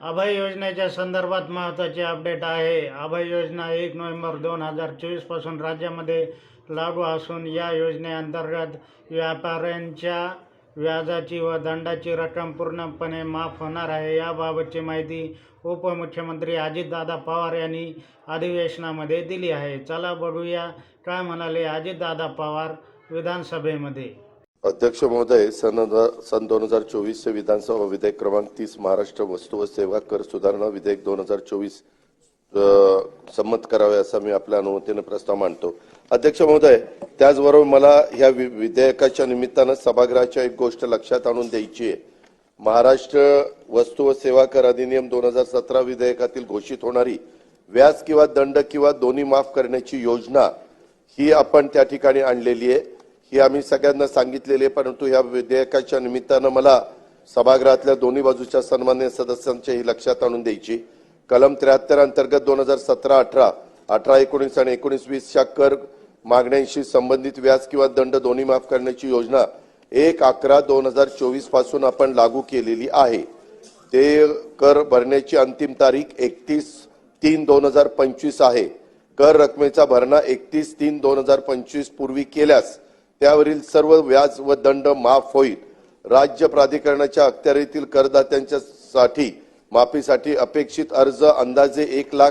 अभय योजनेच्या संदर्भात महत्त्वाचे अपडेट आहे. अभय योजना एक नोव्हेंबर दोन हजार चोवीसपासून राज्यामध्ये लागू असून या योजनेअंतर्गत व्यापाऱ्यांच्या व्याजाची व दंडाची रक्कम पूर्णपणे माफ होणार आहे. याबाबतची माहिती उपमुख्यमंत्री अजितदादा पवार यांनी अधिवेशनामध्ये दिली आहे. चला बघूया काय म्हणाले अजितदादा पवार विधानसभेमध्ये. अध्यक्ष महोदय सन सन दोन हजार चोवीसचे विधानसभा विधेयक क्रमांक तीस महाराष्ट्र वस्तू व सेवा कर सुधारणा विधेयक दोन हजार चोवीस संमत करावे असा मी आपल्या अनुमतीने प्रस्ताव मांडतो. अध्यक्ष महोदय त्याचबरोबर मला ह्या वि- विधेयकाच्या निमित्तानं सभागृहाच्या एक गोष्ट लक्षात आणून द्यायची आहे. महाराष्ट्र वस्तू व सेवा कर अधिनियम दोन हजार सतरा विधेयकातील घोषित होणारी व्याज किंवा दंड किंवा दोन्ही माफ करण्याची योजना ही आपण त्या ठिकाणी आणलेली आहे. ही आम्ही सगळ्यांना सांगितलेली आहे परंतु या विधेयकाच्या निमित्तानं मला सभागृहातल्या दोन्ही बाजूच्या सन्मान्य सदस्यांच्या ही लक्षात आणून द्यायची. कलम त्र्याहत्तर अंतर्गत दोन हजार सतरा अठरा अठरा एकोणीस आणि एकोणीस वीसच्या कर मागण्यांशी संबंधित व्याज किंवा दंड दोन्ही माफ करण्याची योजना एक अकरा दोन हजार चोवीसपासून आपण लागू केलेली आहे. ते कर भरण्याची अंतिम तारीख एकतीस तीन दोन हजार पंचवीस आहे. कर रकमेचा भरणा एकतीस तीन दोन हजार पंचवीस पूर्वी केल्यास त्यावरील सर्व व्याज व दंड माफ होईल. राज्य प्राधिकरणाच्या अखत्यारीतील करदात्यांच्या साठी माफीसाठी अपेक्षित अर्ज अंदाजे एक लाख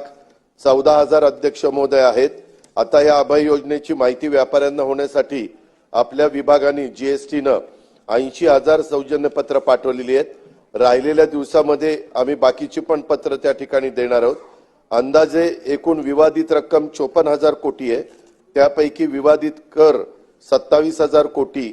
चौदा हजार अध्यक्ष महोदय आहेत. आता या अभय योजनेची माहिती व्यापाऱ्यांना होण्यासाठी आपल्या विभागाने जीएसटीनं ऐंशी हजार सौजन्य पत्र पाठवलेली आहेत. राहिलेल्या दिवसामध्ये आम्ही बाकीची पण पत्र त्या ठिकाणी देणार आहोत. अंदाजे एकूण विवादित रक्कम चोपन्न हजार कोटी आहे. त्यापैकी विवादित कर सत्तावीस हजार कोटी